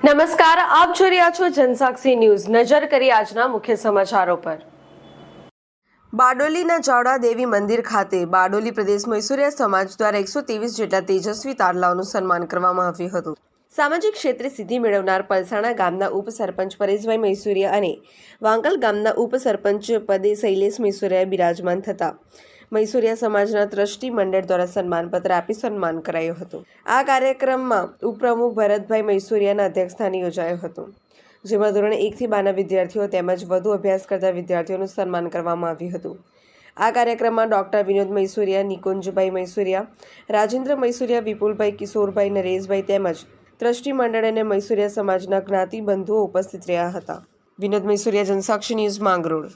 નમસ્કાર, આપ જોઈ રહ્યા છો જનસાક્ષી ન્યૂઝ. નજર કરી આજના મુખ્ય સમાચારો પર. બારડોલીના ચાવડા દેવી મંદિર ખાતે બારડોલી પ્રદેશ મૈસુરિયા સમાજ દ્વારા એકસો ત્રેવીસ જેટલા તેજસ્વી તારલાઓનું સન્માન કરવામાં આવ્યું હતું. સામાજિક ક્ષેત્રે સિદ્ધિ મેળવનાર પલસાણા ગામના ઉપસરપંચ પરેશભાઈ મૈસુરિયા અને વાંકલ ગામના ઉપસરપંચ પદે શૈલેષ મૈસુરિયા બિરાજમાન થતા. મૈસુરિયા સમાજના ટ્રસ્ટી મંડળ દ્વારા સન્માનપત્ર આપી સન્માન કરાયું હતું. આ કાર્યક્રમમાં ઉપપ્રમુખ ભરતભાઈ મૈસુરિયાના અધ્યક્ષસ્થાને યોજાયો હતો, જેમાં ધોરણ એકથી બારના વિદ્યાર્થીઓ તેમજ વધુ અભ્યાસ કરતા વિદ્યાર્થીઓનું સન્માન કરવામાં આવ્યું હતું. આ કાર્યક્રમમાં ડૉક્ટર વિનોદ મૈસુરિયા, નિકુંજભાઈ મૈસુરિયા, રાજેન્દ્ર મૈસુરિયા, વિપુલભાઈ કિશોરભાઈ, નરેશભાઈ તેમજ ટ્રસ્ટી મંડળ અને મૈસુરિયા સમાજના જ્ઞાતિ બંધુઓ ઉપસ્થિત રહ્યા હતા. વિનોદ મૈસુરિયા, જનસાક્ષી ન્યૂઝ માંગરોળ.